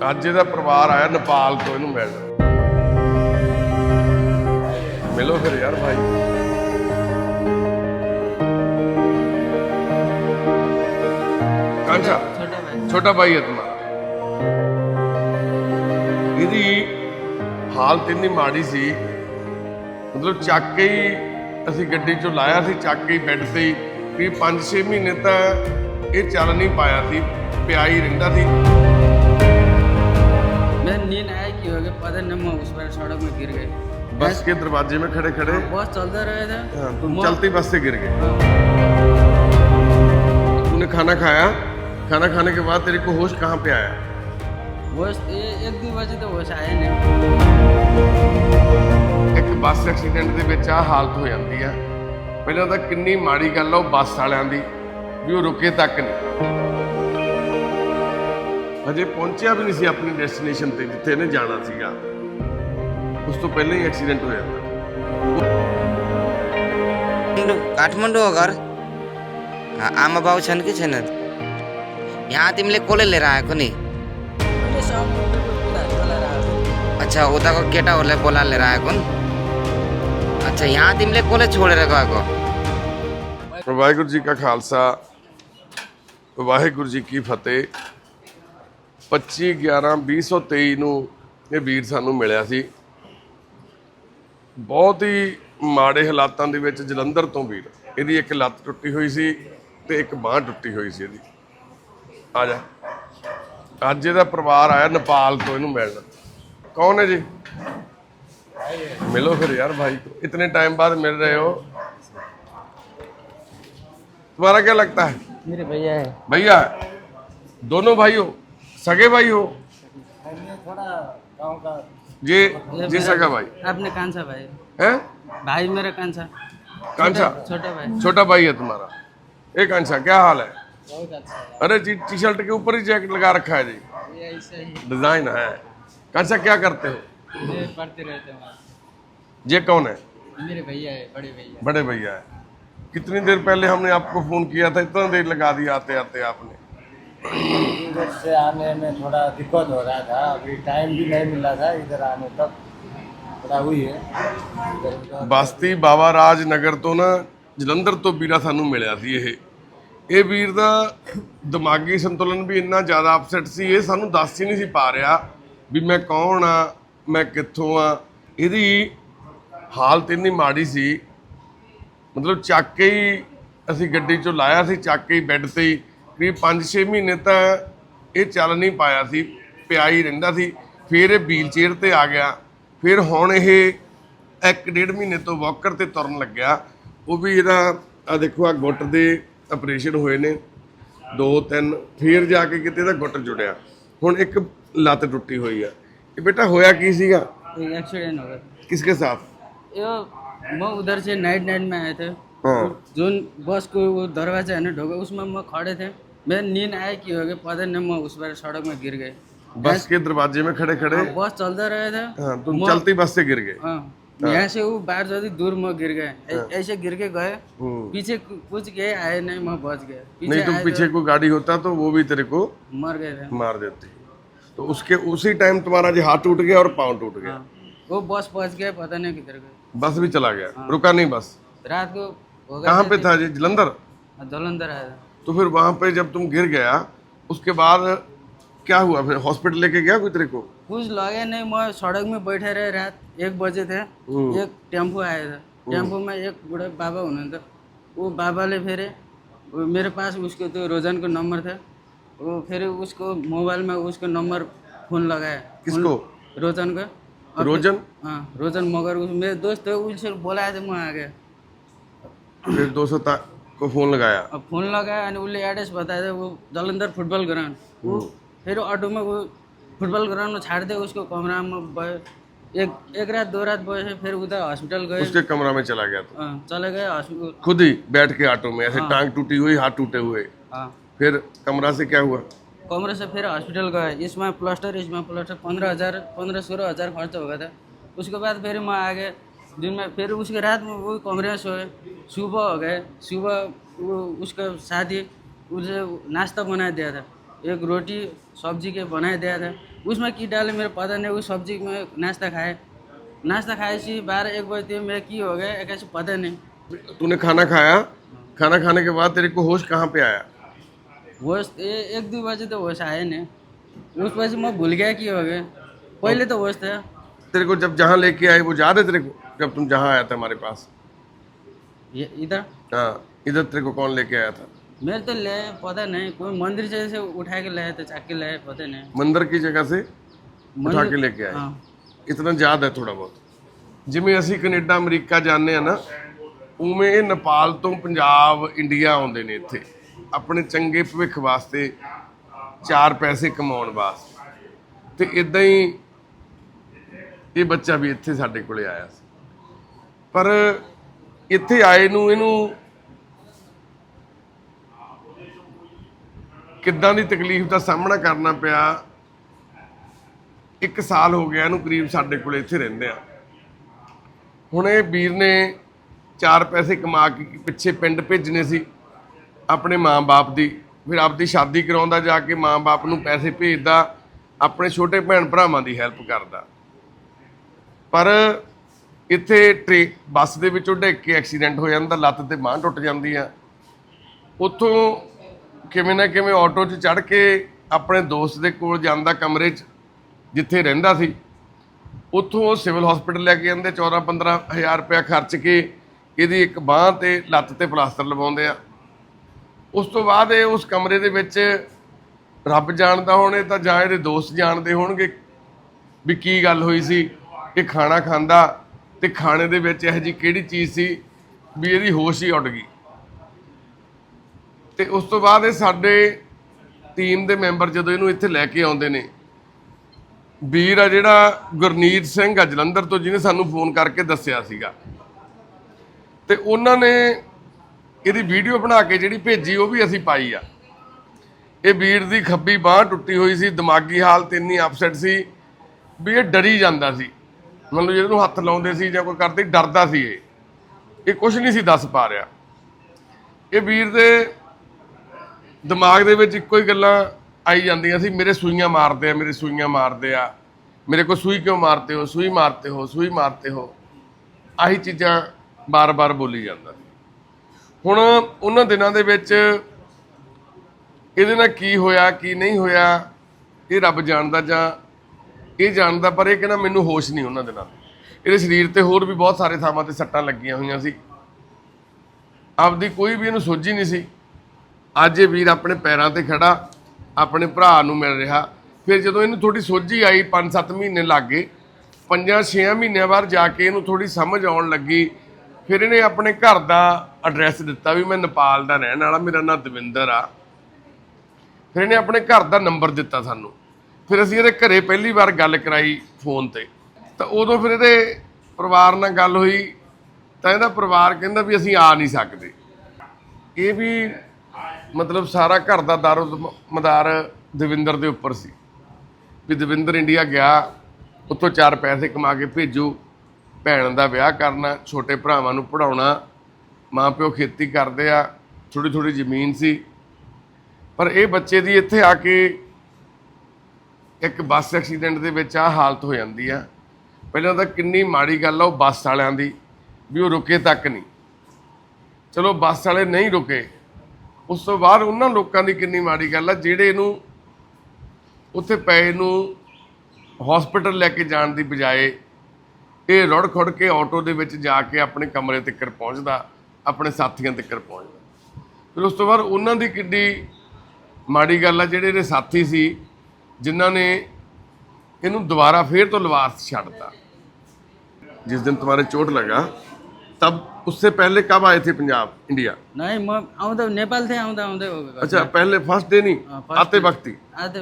ਅੱਜ ਇਹਦਾ ਪਰਿਵਾਰ ਆਇਆ ਨੇਪਾਲ ਤੋਂ, ਇਹਨੂੰ ਮਿਲਣ। ਮਿਲੋ ਫਿਰ ਯਾਰ ਭਾਈ। ਕਾਂਚਾ, ਛੋਟਾ ਭਾਈ ਹੈ ਤੁਹਾਡਾ। ਇਹਦੀ ਹਾਲਤ ਇੰਨੀ ਮਾੜੀ ਸੀ, ਮਤਲਬ ਚੱਕ ਕੇ ਹੀ ਅਸੀਂ ਗੱਡੀ ਚੋਂ ਲਾਇਆ ਸੀ, ਚੱਕ ਕੇ ਬੈੱਡ ਤੇ ਹੀ, ਵੀ 5-6 ਮਹੀਨੇ ਤਾਂ ਇਹ ਚੱਲ ਨਹੀਂ ਪਾਇਆ ਸੀ, ਪਿਆ ਹੀ ਰਹਿੰਦਾ ਸੀ। मैं नींद आया कि हो गया पता नहीं मैं उस पर सड़क में गिर गई बस के दरवाजे में खड़े खड़े बस चलते रहे थे हाँ, तुम मैं- चलती बस से गिर गए हाँ, तूने खाना खाया खाना खाने के बाद तेरे को होश कहाँ पे आया बस ये एक दो बजे तो होश आया नहीं ਇੱਕ ਬੱਸ ਐਕਸੀਡੈਂਟ ਦੇ ਵਿੱਚ ਆ ਹਾਲਤ ਹੋ ਜਾਂਦੀ ਆ ਪਹਿਲਾਂ ਤਾਂ ਕਿੰਨੀ ਮਾੜੀ ਗੱਲ ਆ ਉਹ ਬੱਸ ਵਾਲਿਆਂ ਦੀ ਵੀ ਉਹ ਰੁਕੇ ਤੱਕ ਨਹੀਂ ਅਜੇ ਪਹੁੰਚਿਆ ਵੀ ਨਹੀਂ ਸੀ ਆਪਣੀ ਡੈਸਟੀਨੇਸ਼ਨ ਤੇ ਜਿੱਥੇ ਇਹਨੇ ਜਾਣਾ ਸੀਗਾ ਉਸ ਤੋਂ ਪਹਿਲਾਂ ਹੀ ਐਕਸੀਡੈਂਟ ਹੋ ਜਾਂਦਾ काठमाडौँ काठमाडौँ हो घर आ- आमा बाउ छन् कि छैनन् यहाँ तिमीले कसले लिएर आएको नि मैले सब कुरा चलाएर आएको अच्छा उताको केटाहरूलाई बोला लिएर आएको नि अच्छा यहाँ तिमीले कसले छोडेर गएको ਵਾਹਿਗੁਰੂ ਜੀ ਕਾ ਖਾਲਸਾ ਵਾਹਿਗੁਰੂ ਜੀ ਕੀ ਫਤਿਹ 25 11 2023 ਨੂੰ ਇਹ ਵੀਰ ਸਾਨੂੰ ਮਿਲਿਆ ਸੀ ਬਹੁਤ ਹੀ ਮਾੜੇ ਹਾਲਾਤਾਂ ਦੇ ਵਿੱਚ ਜਲੰਧਰ ਤੋਂ ਵੀਰ ਇਹਦੀ ਇੱਕ ਲੱਤ ਟੁੱਟੀ ਹੋਈ ਸੀ ਤੇ ਇੱਕ ਬਾਹ ਟੁੱਟੀ ਹੋਈ ਸੀ ਇਹਦੀ ਆ ਜਾ ਅੱਜ ਇਹਦਾ ਪਰਿਵਾਰ ਆਇਆ ਨੇਪਾਲ ਤੋਂ ਇਹਨੂੰ ਮਿਲਣ ਕੌਣ ਹੈ ਜੀ ਮਿਲੋ ਫਿਰ ਯਾਰ ਭਾਈ को इतने टाइम बाद मिल रहे हो तुम्हारा क्या लगता है मेरे भैया है भैया दोनों भाई हो सगे भाई हो? ये जी सगा भाई। अपने कांसा भाई। है? भाई मेरा कांसा। कांसा? छोटा भाई। छोटा भाई है तुम्हारा। एक कांसा क्या हाल है? बहुत अच्छा अरे जी टी शर्ट के ऊपर ही जैकेट लगा रखा है जी। ही डिज़ाइन है। कांसा क्या करते हो? पढ़ते रहते हैं। ये कौन है? मेरे भैया है बड़े भैया बड़े भैया है। कितनी देर पहले हमने आपको फ़ोन किया था? इतना देर लगा दिया आते आते आपने। इधर से आने में थोड़ा दिक्कत हो रहा था अभी टाइम भी नहीं मिला था इधर आने तक थोड़ा हुई है इधर उधर ਬਸਤੀ ਬਾਬਾ ਰਾਜ ਨਗਰ ਤੋਂ ਨਾ ਜਲੰਧਰ ਤੋਂ ਵੀਰਾ ਸਾਨੂੰ ਮਿਲਿਆ ਸੀ ਇਹ ਇਹ ਵੀਰ ਦਾ ਦਿਮਾਗੀ ਸੰਤੁਲਨ ਵੀ ਇੰਨਾ ਜ਼ਿਆਦਾ ਅਪਸੈਟ ਸੀ ਇਹ ਸਾਨੂੰ ਦੱਸ ਹੀ ਨਹੀਂ ਸੀ ਪਾ ਰਿਹਾ ਵੀ ਮੈਂ ਕੌਣ ਆ ਮੈਂ ਕਿੱਥੋਂ ਆ ਇਹਦੀ ਹਾਲਤ ਇੰਨੀ ਮਾੜੀ ਸੀ ਮਤਲਬ ਚੱਕ ਕੇ ਹੀ ਅਸੀਂ ਗੱਡੀ ਚੋਂ ਲਾਇਆ ਸੀ ਚੱਕ ਕੇ ਹੀ ਬੈੱਡ ਤੇ ਹੀ ਕਰੀਬ 5-6 ਮਹੀਨੇ ਤਾਂ ਇਹ ਚੱਲ ਨਹੀਂ ਪਾਇਆ ਸੀ ਪਿਆ ਹੀ ਰਹਿੰਦਾ ਸੀ ਫਿਰ ਇਹ ਵੀਲ ਚੇਅਰ ਤੇ ਆ ਗਿਆ ਫਿਰ ਹੁਣ ਇਹ ਇੱਕ ਡੇਢ ਮਹੀਨੇ ਤੋਂ ਵਾਕਰ ਤੇ ਤੁਰਨ ਲੱਗਿਆ ਉਹ ਵੀ ਇਹਦਾ ਆ ਦੇਖੋ ਆ ਗੁੱਟ ਦੇ ਆਪਰੇਸ਼ਨ ਹੋਏ ਨੇ ਦੋ ਤਿੰਨ ਫਿਰ ਜਾ ਕੇ ਕਿਤੇ ਇਹਦਾ ਗੁੱਟ ਜੁੜਿਆ ਹੁਣ ਇੱਕ ਲੱਤ ਟੁੱਟੀ ਹੋਈ ਆ ਇਹ ਬੇਟਾ ਹੋਇਆ ਕੀ ਸੀਗਾ एक एक्सीडेंट हो गया ਕਿਸਕੇ ਸਾਥ यो म उधर से नाइट नाइट में आए थे हाँ जो बस को वो दरवाजा है ना ढोका उसमें मैं खड़े थे मैं नींद आया कि हो गया पता नहीं मैं उस पर सड़क में गिर गए बस के दरवाजे में खड़े खड़े। हाँ, बस चलते रहे थे। हाँ तुम चलती बस से गिर गए। हाँ यहाँ से वो बाहर जो दूर में गिर गए ऐसे गिर के गए। हम्म। पीछे कुछ गए आए नहीं मैं बच गए नहीं तुम पीछे कोई गाड़ी होता तो वो भी तेरे को तो मर गए थे। मार देती। तो उसके उसी टाइम तुम्हारा जो हाथ टूट गया और पाँव टूट गया। हाँ। वो बस पहुँच गया पता नहीं किधर गए बस भी चला गया। रुका नहीं बस। रात को हो कहाँ पे था जी। जलंधर? जलंधर आया था। तो फिर वहाँ पे जब तुम गिर गया उसके बाद क्या हुआ? फिर हॉस्पिटल लेके गया कोई तेरे को? कुछ लगे नहीं मैं सड़क में बैठे रहे रात एक बजे थे। हम्म। एक टेंपो आया था। टेंपो में एक बूढ़े बाबा होने थे। वो बाबा ले फिरे मेरे पास उसके तो रोजन का नंबर था। वो फिर उसको मोबाइल में उसका नंबर फ़ोन लगाया। किसको? रोजन का। रोजन? हाँ रोजन मगर उस मेरे दोस्त थे उनसे बोलाया था मैं आ गया। फिर दोस्तों को फ़ोन लगाया। अब फ़ोन लगाया और उसने एड्रेस बताया था वो जलंधर फुटबॉल ग्राउंड। वो फिर ऑटो में वो फुटबॉल ग्राउंड में छाड़ दे उसको कमरा में ब- एक एक रात दो रात बजे फिर उधर हॉस्पिटल गए। उसके कमरा में चला गया तो। हाँ, चले गए हॉस्पिटल। खुद ही बैठ के ऑटो में ऐसे टांग टूटी हुई हाथ टूटे हुए। हाँ। फिर कमरा से क्या हुआ? कमरे से फिर हॉस्पिटल गए। इसमें प्लास्टर इसमें प्लास्टर पंद्रह हज़ार पंद्रह सोलह हज़ार खर्च हो गया था। उसके बाद फिर मैं आ गए दिन में फिर उसके रात में वो कमरे में सोए सुबह हो गए। सुबह उसका साथी उसे नाश्ता बना दिया था। एक रोटी सब्ज़ी के बनाए दिया था। उसमें की डाले मेरे पता नहीं उस सब्ज़ी में नाश्ता खाए। नाश्ता खाए सी बारह एक बजे मेरे की हो गया एक ऐसे पता नहीं। तूने खाना खाया? खाना खाने के बाद तेरे को होश कहाँ पे आया? होश एक दो बजे तो होश आए नहीं। उस बजे मैं भूल गया कि हो गया। पहले तो होश था। तेरे को जब जहाँ लेके आए वो याद है तेरे को? जब तुम जहाँ आया था हमारे पास। ये इधर हाँ इधर तेरे को कौन लेके आया था मेरे तो ले पता नहीं कोई मंदिर से ऐसे उठा के लाए थे चाक के लाए पता नहीं ਮੰਦਰ की जगह से उठा मंदिर- के लेके आए हाँ ਇਤਨਾ ਯਾਦ ਹੈ ਥੋੜਾ ਬਹੁਤ ਜਿਵੇਂ ਅਸੀਂ ਕੈਨੇਡਾ ਅਮਰੀਕਾ ਜਾਂਦੇ ਆ ਨਾ ਉਵੇਂ ਇਹ ਨੇਪਾਲ ਤੋਂ ਪੰਜਾਬ ਇੰਡੀਆ ਆਉਂਦੇ ਨੇ ਇੱਥੇ ਆਪਣੇ ਚੰਗੇ ਭਵਿੱਖ ਵਾਸਤੇ ਚਾਰ ਪੈਸੇ ਕਮਾਉਣ ਵਾਸਤੇ ਤੇ ਇਦਾਂ ਹੀ ਇਹ ਬੱਚਾ ਵੀ ਇੱਥੇ ਸਾਡੇ ਕੋਲੇ ਆਇਆ ਸੀ ਪਰ ਇੱਥੇ ਆਏ ਨੂੰ ਇਹਨੂੰ ਕਿੱਦਾਂ ਦੀ ਤਕਲੀਫ ਦਾ ਸਾਹਮਣਾ ਕਰਨਾ ਪਿਆ? ਇੱਕ ਸਾਲ ਹੋ ਗਿਆ ਇਹਨੂੰ ਕਰੀਬ ਸਾਡੇ ਕੋਲ ਇੱਥੇ ਰਹਿੰਦੇ ਆ। ਹੁਣ ਇਹ ਵੀਰ ਨੇ ਚਾਰ ਪੈਸੇ ਕਮਾ ਕੇ ਪਿੱਛੇ ਪਿੰਡ ਭੇਜਣੇ ਸੀ ਆਪਣੇ ਮਾਂ-ਬਾਪ ਦੀ। ਫਿਰ ਆਪਦੀ ਸ਼ਾਦੀ ਕਰਾਉਂਦਾ ਜਾ ਕੇ ਮਾਂ-ਬਾਪ ਨੂੰ ਪੈਸੇ ਭੇਜਦਾ, ਆਪਣੇ ਛੋਟੇ ਭੈਣ ਭਰਾਵਾਂ ਦੀ ਹੈਲਪ ਕਰਦਾ। ਪਰ ਇੱਥੇ ਟ੍ਰੇ ਬੱਸ ਦੇ ਵਿੱਚੋਂ ਡਿੱਗ ਕੇ ਐਕਸੀਡੈਂਟ ਹੋ ਜਾਂਦਾ, ਲੱਤ ਤੇ ਬਾਂਹ ਟੁੱਟ ਜਾਂਦੀ ਆ। ਉੱਥੋਂ ਕਿਵੇਂ ਨਾ ਕਿਵੇਂ ਆਟੋ 'ਚ ਚੜ ਕੇ ਆਪਣੇ ਦੋਸਤ ਦੇ ਕੋਲ ਜਾਂਦਾ ਕਮਰੇ 'ਚ, ਜਿੱਥੇ ਰਹਿੰਦਾ ਸੀ, ਉੱਥੋਂ ਉਹ ਸਿਵਲ ਹਸਪੀਟਲ ਲੈ ਕੇ ਜਾਂਦੇ 14-15 ਹਜ਼ਾਰ ਰੁਪਇਆ ਖਰਚ ਕੇ ਇਹਦੀ ਇੱਕ ਬਾਹ ਤੇ ਲੱਤ ਤੇ ਪਲਾਸਟਰ ਲਵਾਉਂਦੇ ਆ। ਉਸ ਤੋਂ ਬਾਅਦ ਇਹ ਉਸ ਕਮਰੇ ਦੇ ਵਿੱਚ ਰੱਬ ਜਾਣਦਾ ਹੋਣੇ ਤਾਂ ਜਾਂ ਇਹਦੇ ਦੋਸਤ ਜਾਣਦੇ ਹੋਣਗੇ ਵੀ ਕੀ ਗੱਲ ਹੋਈ ਸੀ, ਇਹ ਖਾਣਾ ਖਾਂਦਾ ਤੇ ਖਾਣੇ ਦੇ ਵਿੱਚ ਇਹੋ ਜੀ ਕਿਹੜੀ ਚੀਜ਼ ਸੀ ਵੀ ਇਹਦੀ ਹੋਸ਼ ਹੀ ਉੱਡ ਗਈ? ਤੇ ਉਸ ਤੋਂ ਬਾਅਦ ਇਹ ਸਾਡੇ ਟੀਮ ਦੇ ਮੈਂਬਰ ਜਦੋਂ ਇਹਨੂੰ ਇੱਥੇ ਲੈ ਕੇ ਆਉਂਦੇ ਨੇ, ਵੀਰ ਆ ਜਿਹੜਾ ਗੁਰਨੀਤ ਸਿੰਘ ਆ, ਜਲੰਧਰ ਤੋਂ ਜਿਹਨੇ ਸਾਨੂੰ ਫੋਨ ਕਰਕੇ ਦੱਸਿਆ ਸੀਗਾ। ਤੇ ਉਹਨਾਂ ਨੇ ਇਹਦੀ ਵੀਡੀਓ ਬਣਾ ਕੇ ਜਿਹੜੀ ਭੇਜੀ, ਉਹ ਵੀ ਅਸੀਂ ਪਾਈ ਆ। ਇਹ ਵੀਰ ਦੀ ਖੱਬੀ ਬਾਹ ਟੁੱਟੀ ਹੋਈ ਸੀ, ਦਿਮਾਗੀ ਹਾਲਤ ਇੰਨੀ ਅਪਸੈਟ ਸੀ ਵੀ ਇਹ ਡਰੀ ਜਾਂਦਾ ਸੀ। ਮਤਲਬ ਜਿਹਨੂੰ ਹੱਥ ਲਾਉਂਦੇ ਸੀ ਜਾਂ ਕੋਈ ਕਰਦੇ, ਡਰਦਾ ਸੀ ਇਹ। ਇਹ ਕੁਝ ਨਹੀਂ ਸੀ ਦੱਸ ਪਾ ਰਿਹਾ। ਇਹ ਵੀਰ ਦੇ ਦਿਮਾਗ ਦੇ ਵਿੱਚ ਇੱਕੋ ਹੀ ਗੱਲਾਂ ਆਈ ਜਾਂਦੀਆਂ ਸੀ, ਮੇਰੇ ਸੂਈਆਂ ਮਾਰਦੇ ਆ, ਮੇਰੇ ਸੂਈਆਂ ਮਾਰਦੇ ਆ। ਮੇਰੇ ਕੋ ਸੂਈ ਕਿਉਂ ਮਾਰਤੇ ਹੋ? ਸੂਈ ਮਾਰਤੇ ਹੋ, ਸੂਈ ਮਾਰਤੇ ਹੋ। ਆਹੀ ਚੀਜ਼ਾਂ ਬਾਰ-ਬਾਰ ਬੋਲੀ ਜਾਂਦਾ ਸੀ। ਹੁਣ ਉਹਨਾਂ ਦਿਨਾਂ ਦੇ ਵਿੱਚ ਇਹਦੇ ਨਾਲ ਕੀ ਹੋਇਆ, ਕੀ ਨਹੀਂ ਹੋਇਆ, ਇਹ ਰੱਬ ਜਾਣਦਾ ਜਾਂ ਇਹ ਜਾਣਦਾ, ਪਰ ਇਹ ਕਹਿੰਦਾ ਮੈਨੂੰ ਹੋਸ਼ ਨਹੀਂ ਉਹਨਾਂ ਦਿਨਾਂ ਇਹਦੇ ਸਰੀਰ ਤੇ ਹੋਰ ਵੀ ਬਹੁਤ ਸਾਰੇ ਥਾਵਾਂ ਤੇ ਸੱਟਾਂ ਲੱਗੀਆਂ ਹੋਈਆਂ ਸੀ। ਆਪਦੀ ਕੋਈ ਵੀ ਇਹਨੂੰ ਸੋਝੀ ਨਹੀਂ ਸੀ। ਅੱਜ ਇਹ ਵੀਰ ਆਪਣੇ ਪੈਰਾਂ ਤੇ ਖੜਾ, ਆਪਣੇ ਭਰਾ ਨੂੰ ਮਿਲ ਰਿਹਾ। ਫਿਰ ਜਦੋਂ ਇਹਨੂੰ ਥੋੜੀ ਸੋਝੀ ਆਈ 5-7 ਮਹੀਨੇ ਲੱਗ ਗਏ 5-6 ਮਹੀਨਿਆਂ ਬਾਅਦ ਜਾ ਕੇ ਇਹਨੂੰ ਥੋੜੀ ਸਮਝ ਆਉਣ ਲੱਗੀ। ਫਿਰ ਇਹਨੇ ਆਪਣੇ ਘਰ ਦਾ ਐਡਰੈਸ ਦਿੱਤਾ ਵੀ ਮੈਂ ਨੇਪਾਲ ਦਾ ਰਹਿਣ ਵਾਲਾ, ਮੇਰਾ ਨਾਮ ਦਵਿੰਦਰ ਆ। ਫਿਰ ਇਹਨੇ ਆਪਣੇ ਘਰ ਦਾ ਨੰਬਰ ਦਿੱਤਾ ਸਾਨੂੰ। ਫਿਰ ਅਸੀਂ ਇਹਦੇ ਘਰੇ ਪਹਿਲੀ ਵਾਰ ਗੱਲ ਕਰਾਈ ਫੋਨ ਤੇ। ਤਾਂ ਉਦੋਂ ਫਿਰ ਇਹਦੇ ਪਰਿਵਾਰ ਨਾਲ ਗੱਲ ਹੋਈ, ਤਾਂ ਇਹਦਾ ਪਰਿਵਾਰ ਕਹਿੰਦਾ ਵੀ ਅਸੀਂ ਆ ਨਹੀਂ ਸਕਦੇ। ਇਹ ਵੀ ਮਤਲਬ ਸਾਰਾ ਘਰ ਦਾ ਦਾਰੋ ਮਦਾਰ ਦਵਿੰਦਰ ਦੇ ਉੱਪਰ ਸੀ। ਵੀ ਦਵਿੰਦਰ ਇੰਡੀਆ ਗਿਆ, ਉੱਥੋਂ ਚਾਰ ਪੈਸੇ ਕਮਾ ਕੇ ਭੇਜੋ, ਭੈਣ ਦਾ ਵਿਆਹ ਕਰਨਾ, ਛੋਟੇ ਭਰਾਵਾਂ ਨੂੰ ਪੜਾਉਣਾ ਮਾਂ ਪਿਓ ਖੇਤੀ ਕਰਦੇ ਆ ਥੋੜੀ ਥੋੜੀ ਜ਼ਮੀਨ ਸੀ। ਪਰ ਇਹ ਬੱਚੇ ਦੀ ਇੱਥੇ ਆ ਕੇ ਇੱਕ ਬੱਸ ਐਕਸੀਡੈਂਟ ਦੇ ਵਿੱਚ ਆ ਹਾਲਤ ਹੋ ਜਾਂਦੀ ਆ। ਪਹਿਲਾਂ ਤਾਂ ਕਿੰਨੀ ਮਾੜੀ ਗੱਲ ਆ ਉਹ ਬੱਸ ਵਾਲਿਆਂ ਦੀ, ਵੀ ਉਹ ਰੁਕੇ ਤੱਕ ਨਹੀਂ। ਚਲੋ ਬੱਸ ਵਾਲੇ ਨਹੀਂ ਰੁਕੇ, ਉਸ ਤੋਂ ਬਾਅਦ ਉਹਨਾਂ ਲੋਕਾਂ ਦੀ ਕਿੰਨੀ ਮਾੜੀ ਗੱਲ ਆ, ਜਿਹੜੇ ਇਹਨੂੰ ਉੱਥੇ ਪਏ ਨੂੰ ਹਸਪੀਟਲ ਲੈ ਕੇ ਜਾਣ ਦੀ ਬਜਾਏ ਇਹ ਰੁੜ ਖੁੜ ਕੇ ਆਟੋ ਦੇ ਵਿੱਚ ਜਾ ਕੇ ਆਪਣੇ ਕਮਰੇ ਤੱਕ ਪਹੁੰਚਦਾ, ਆਪਣੇ ਸਾਥੀਆਂ ਤੱਕ ਪਹੁੰਚਦਾ। ਫਿਰ ਉਸ ਤੋਂ ਬਾਅਦ ਉਹਨਾਂ ਦੀ ਕਿੰਨੀ ਮਾੜੀ ਗੱਲ ਆ, ਜਿਹੜੇ ਇਹਦੇ ਸਾਥੀ ਸੀ ਜਿਨ੍ਹਾਂ ਨੇ ਇਹਨੂੰ ਦੁਬਾਰਾ ਫੇਰ ਤੋਂ ਲਵਾਰਸ ਛੱਡਤਾ जिस दिन तुम्हारे चोट लगा तब उससे पहले कब आए थे पंजाब इंडिया नहीं म आउँदा नेपाल थे आउँदा आउँदै हो गयो अच्छा पहले फर्स्ट डे नहीं हाँ, first आते वक्त ही आते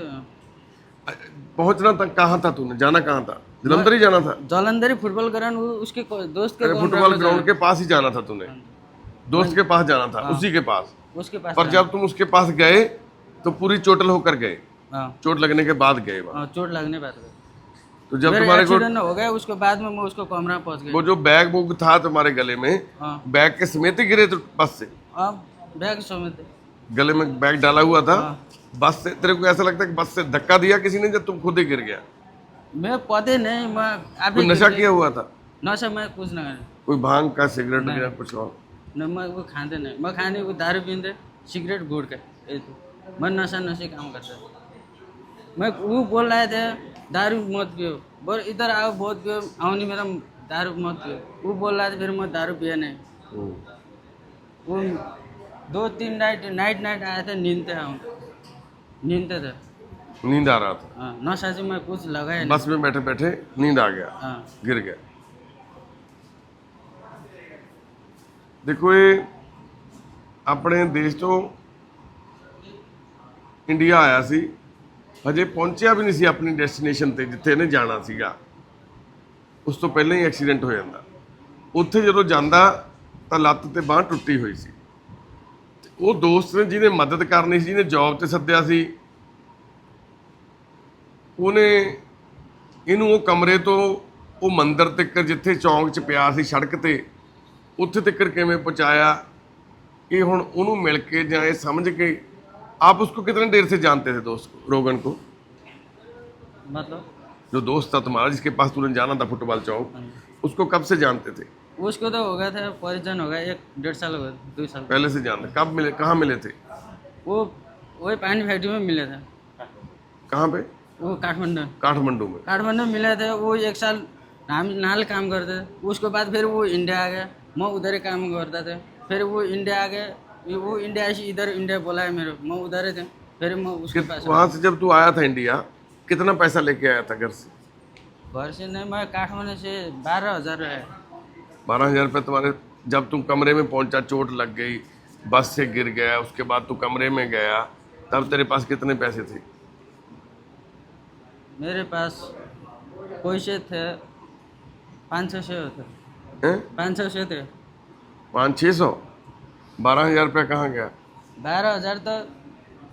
पहुंचना था कहाँ था तूने जाना कहाँ था जलंधर ही जाना था जलंधरी फुटबॉल ग्राउंड वो उसके को- दोस्त के अरे कौन फुटबॉल रहा ग्राउंड के पास ही जाना था तूने दोस्त के पास जाना था उसी के पास था, उसके पास पर जब तुम उसके पास गए तो पूरी चोटल होकर गए हाँ चोट लगने के बाद गए वहाँ। हाँ, चोट लगने बाद गए। तो जब तुम्हारे को हो गया उसके बाद में मैं उसको कमरा पहुँच गया। वो जो बैग बुग था तुम्हारे गले में हाँ। बैग के समेत ही गिरे तो बस से? बैग समेत। गले में बैग डाला हुआ था? हाँ। बस से? तेरे को ऐसा लगता है कि बस से धक्का दिया किसी ने जब तुम खुद ही गिर गया? मैं पते नहीं मैं कोई नशा किया हुआ था? नशा मैं कुछ ना कोई भाँग का सिगरेट या कुछ और? न मैं वो खाते नहीं। मैं खाने को दारू पीते सिगरेट गुड़ के तो। मैं नशा नशे काम करता। मैं वो बोल रहे थे दारू मत पियो बोल इधर आओ बहुत पियो आओ नहीं मेरा दारू मत पियो वो बोल रहा था फिर मैं दारू पिया नहीं हम्म। वो दो तीन नाइट नाइट नाइट आए थे नींदते हम नींदते थे नींद आ रहा था हाँ नशा से मैं कुछ लगाया नहीं बस में बैठे बैठे नींद आ गया हाँ गिर गया ਦੇਖੋ ਇਹ ਆਪਣੇ ਦੇਸ਼ ਤੋਂ ਇੰਡੀਆ ਆਇਆ ਸੀ ਹਜੇ ਪਹੁੰਚਿਆ ਵੀ ਨਹੀਂ ਸੀ ਆਪਣੀ ਡੈਸਟੀਨੇਸ਼ਨ ਤੇ, ਜਿੱਥੇ ਇਹਨੇ ਜਾਣਾ ਸੀਗਾ। ਉਸ ਤੋਂ ਪਹਿਲਾਂ ਹੀ ਐਕਸੀਡੈਂਟ ਹੋ ਜਾਂਦਾ। ਉੱਥੇ ਜਦੋਂ ਜਾਂਦਾ, ਤਾਂ ਲੱਤ ਤੇ ਬਾਹ ਟੁੱਟੀ ਹੋਈ ਸੀ। ਉਹ ਦੋਸਤ ਨੇ ਜਿਹਨੇ ਮਦਦ ਕਰਨੀ ਸੀ, ਜਿਹਨੇ ਜੌਬ ਤੇ ਸੱਦਿਆ ਸੀ, ਉਹਨੇ ਇਹਨੂੰ ਉਹ ਕਮਰੇ ਤੋਂ ਉਹ ਮੰਦਰ ਤੱਕ, ਜਿੱਥੇ ਚੌਂਕ 'ਚ ਪਿਆ ਸੀ ਸੜਕ ਤੇ, ਉੱਥੇ ਤੱਕ ਕਿਵੇਂ ਪਹੁੰਚਾਇਆ? ਇਹ ਹੁਣ ਉਹਨੂੰ ਮਿਲ ਕੇ ਜਾਂ ਇਹ ਸਮਝ ਕੇ आप उसको कितने देर से जानते थे दोस्त रोगन को? मतलब? जो दोस्त था तुम्हारा जिसके पास तूने जाना था फुटबॉल चौक उसको कब से जानते थे? उसको तो हो गया था परिजन हो गया एक डेढ़ साल हो गया दो साल। पहले से जानते। कब मिले कहाँ मिले थे? वो वही पानी फैक्ट्री में मिले थे। कहाँ पे? वो काठमांडू। काठमांडू में। काठमांडू में मिले थे वो एक साल हम नाल काम करते थे। उसके बाद फिर वो इंडिया आ गया मैं उधर ही काम करता था। फिर वो इंडिया आ गया वो इंडिया से इधर इंडिया बोला है मेरे मैं उधर ही थे। फिर मैं उसके पास वहाँ से जब तू आया था इंडिया कितना पैसा लेके आया था घर से? घर से नहीं मैं काठमांडू से बारह हज़ार है बारह हज़ार रुपये तुम्हारे जब तुम कमरे में पहुँचा चोट लग गई बस से गिर गया उसके बाद तू कमरे में गया तब तेरे पास कितने पैसे थे? मेरे पास पैसे थे पाँच सौ से थे पाँच सौ से थे। पाँच छः सौ? बारह हजार रुपया कहाँ गया बारह हजार तो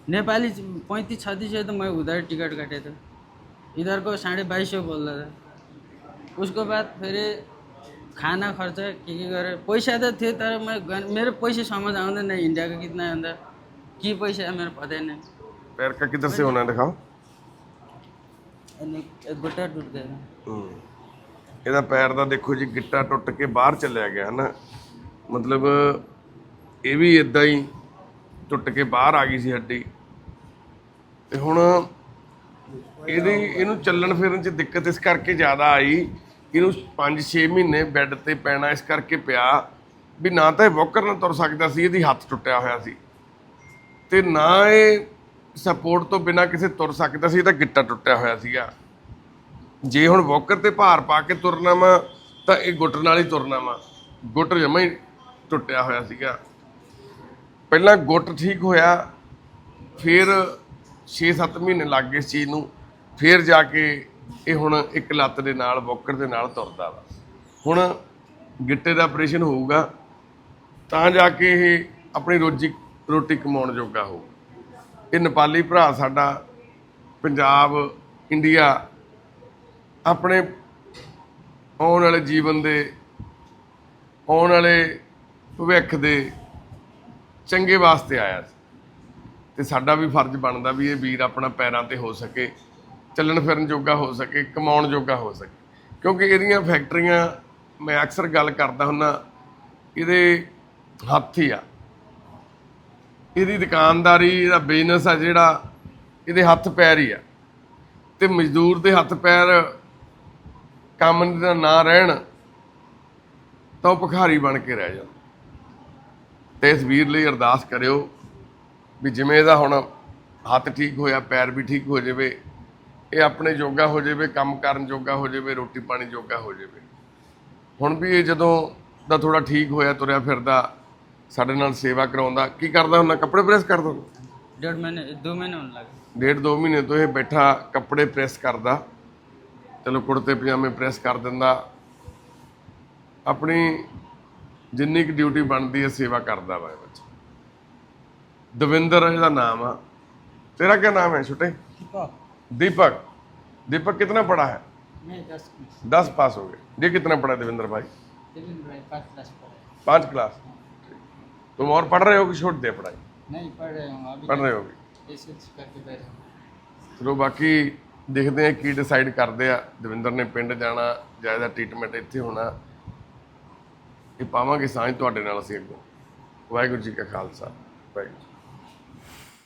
नेपाली पैंतीस छत्तीस है तो मैं उधर टिकट काटे थे इधर को साढ़े बाईस सौ बोल रहा था उसके बाद फिर खाना खर्च के के करे पैसा तो थे तर मैं गन- मेरे पैसे समझ आउँदैन नहीं इंडिया का कितना आउँदा के पैसा है मेरे पता ही नहीं पैर का किधर से होना है दिखाओ अनि एक गोटा टूट गया ਹੂੰ। ਇਹਦਾ ਪੈਰ ਦਾ ਦੇਖੋ ਜੀ ਗਿੱਟਾ ਟੁੱਟ ਕੇ ਬਾਹਰ ਚੱਲਿਆ ਗਿਆ ਨਾ ਮਤਲਬ ਇਹ ਵੀ ਇਦਾਂ ਹੀ ਟੁੱਟ ਕੇ ਬਾਹਰ ਆ ਗਈ ਸੀ ਹੱਡੀ। ਤੇ ਹੁਣ ਇਹਦੀ, ਇਹਨੂੰ ਚੱਲਣ ਫਿਰਨ 'ਚ ਦਿੱਕਤ ਇਸ ਕਰਕੇ ਜ਼ਿਆਦਾ ਆਈ, ਇਹਨੂੰ 5-6 ਮਹੀਨੇ ਬੈੱਡ ਤੇ ਪੈਣਾ ਇਸ ਕਰਕੇ ਪਿਆ ਵੀ ਨਾ ਤਾਂ ਇਹ ਵੋਕਰ ਨਾਲ ਤੁਰ ਸਕਦਾ ਸੀ, ਇਹਦੀ ਹੱਥ ਟੁੱਟਿਆ ਹੋਇਆ ਸੀ। ਤੇ ਨਾ ਇਹ ਸਪੋਰਟ ਤੋਂ ਬਿਨਾ ਕਿਸੇ ਤੁਰ ਸਕਦਾ ਸੀ, ਇਹਦਾ ਗਿੱਟਾ ਟੁੱਟਿਆ ਹੋਇਆ ਸੀਗਾ। ਜੇ ਹੁਣ ਵੋਕਰ ਤੇ ਭਾਰ ਪਾ ਕੇ ਤੁਰਨਾ ਵਾ, ਤਾਂ ਇਹ ਗੁੱਟ ਨਾਲ ਹੀ ਤੁਰਨਾ ਵਾ। ਗੁੱਟ ਜਮਾ ਹੀ ਟੁੱਟਿਆ ਹੋਇਆ ਸੀਗਾ। ਪਹਿਲਾਂ ਗੁੱਟ ਠੀਕ ਹੋਇਆ, ਫਿਰ 6-7 ਮਹੀਨੇ ਲੱਗ ਗਏ ਇਸ ਚੀਜ਼ ਨੂੰ, ਫਿਰ ਜਾ ਕੇ ਇਹ ਹੁਣ ਇੱਕ ਲੱਤ ਦੇ ਨਾਲ ਵੋਕਰ ਦੇ ਨਾਲ ਤੁਰਦਾ ਵਾ। ਹੁਣ ਗਿੱਟੇ ਦਾ ਆਪਰੇਸ਼ਨ ਹੋਊਗਾ, ਤਾਂ ਜਾ ਕੇ ਇਹ ਆਪਣੀ ਰੋਜੀ, ਰੋਟੀ ਕਮਾਉਣ ਜੋਗਾ ਹੋਊ। ਇਹ ਨੇਪਾਲੀ ਭਰਾ ਸਾਡਾ, ਪੰਜਾਬ, ਇੰਡੀਆ, ਆਪਣੇ ਆਉਣ ਵਾਲੇ ਜੀਵਨ ਦੇ, ਆਉਣ ਵਾਲੇ ਭਵਿੱਖ ਦੇ ਚੰਗੇ ਵਾਸਤੇ ਆਇਆ ਸੀ। ਤੇ ਸਾਡਾ ਵੀ ਫਰਜ਼ ਬਣਦਾ ਵੀ ਇਹ ਵੀਰ ਆਪਣਾ ਪੈਰਾਂ ਤੇ ਹੋ ਸਕੇ, ਚੱਲਣ ਫਿਰਨ ਜੋਗਾ ਹੋ ਸਕੇ, ਕਮਾਉਣ ਜੋਗਾ ਹੋ ਸਕੇ। ਕਿਉਂਕਿ ਇਹਦੀਆਂ ਫੈਕਟਰੀਆਂ, ਮੈਂ ਅਕਸਰ ਗੱਲ ਕਰਦਾ ਹੁੰਨਾ, ਇਹਦੇ ਹੱਥ ਹੀ ਆ। ਇਹਦੀ ਦੁਕਾਨਦਾਰੀ, ਇਹਦਾ ਬਿਜ਼ਨਸ ਆ ਜਿਹੜਾ, ਇਹਦੇ ਹੱਥ ਪੈਰ ਹੀ ਆ। ਤੇ ਮਜ਼ਦੂਰ ਦੇ ਹੱਥ ਪੈਰ ਕੰਮ ਦਾ ਨਾ ਰਹਿਣ, ਤਾਂ ਉਹ ਭਿਖਾਰੀ ਬਣ ਕੇ ਰਹਿ ਜਾਂਦਾ। ਤੇ ਇਸ ਵੀਰ ਲਈ ਅਰਦਾਸ ਕਰਿਓ ਵੀ ਜਿਵੇਂ ਇਹਦਾ ਹੁਣ ਹੱਥ ਠੀਕ ਹੋਇਆ ਪੈਰ ਵੀ ਠੀਕ ਹੋ ਜਾਵੇ ਇਹ ਆਪਣੇ ਜੋਗਾ ਹੋ ਜਾਵੇ ਕੰਮ ਕਰਨ ਜੋਗਾ ਹੋ ਜਾਵੇ ਰੋਟੀ ਪਾਣੀ ਜੋਗਾ ਹੋ ਜਾਵੇ। ਹੁਣ ਵੀ ਇਹ ਜਦੋਂ ਦਾ ਥੋੜਾ ਠੀਕ ਹੋਇਆ ਤੁਰਿਆ ਫਿਰਦਾ ਸਾਡੇ ਨਾਲ ਸੇਵਾ ਕਰਾਉਂਦਾ ਕੀ ਕਰਦਾ ਹੁੰਦਾ? ਕੱਪੜੇ ਪ੍ਰੈਸ ਕਰਦਾ? ਡੇਢ ਮਹੀਨੇ 2 ਮਹੀਨੇ ਹੋਣ ਲੱਗੇ ਡੇਢ ਦੋ ਮਹੀਨੇ ਤੋਂ ਇਹ ਬੈਠਾ ਕੱਪੜੇ ਪ੍ਰੈਸ ਕਰਦਾ। ਚਲੋ ਕੁੜਤੇ ਪਜਾਮੇ ਪ੍ਰੈਸ ਕਰ ਦਿੰਦਾ। ਆਪਣੀ ਜਿੰਨੀ ਕੁ ਡਿਊਟੀ ਬਣਦੀ ਹੈ ਸੇਵਾ ਕਰਦਾ ਵਾ ਇਹ ਬੱਚਾ ਦਵਿੰਦਰ ਇਹਦਾ ਨਾਮ ਆ ਤੇਰਾ ਕੀ ਨਾਮ ਹੈ ਛੋਟੇ दीपक दीपक कितना पढ़ा है नहीं दस दस पास हो गए ये कितना पढ़ा है देवेंद्र भाई पाँच क्लास पढ़े पाँच क्लास तुम और पढ़ रहे हो कि छोड़ दे पढ़ाई नहीं पढ़ रहे हूँ अभी पढ़ रहे होगे ऐसे करके बैठा ਚਲੋ ਬਾਕੀ ਦੇਖਦੇ ਆ ਕੀ ਡਿਸਾਈਡ ਕਰਦੇ ਆ ਦਵਿੰਦਰ ਨੇ ਪਿੰਡ ਜਾਣਾ ਜਾਂ ਇਹਦਾ ਟ੍ਰੀਟਮੈਂਟ ਇੱਥੇ ਹੋਣਾ ਇਹ ਪਾਵਾਂਗੇ ਸਾਂਝ ਤੁਹਾਡੇ ਨਾਲ ਅਸੀਂ ਅੱਗੋਂ। ਵਾਹਿਗੁਰੂ ਜੀ ਕਾ ਖਾਲਸਾ। ਵਾਹਿਗੁਰੂ ਜੀ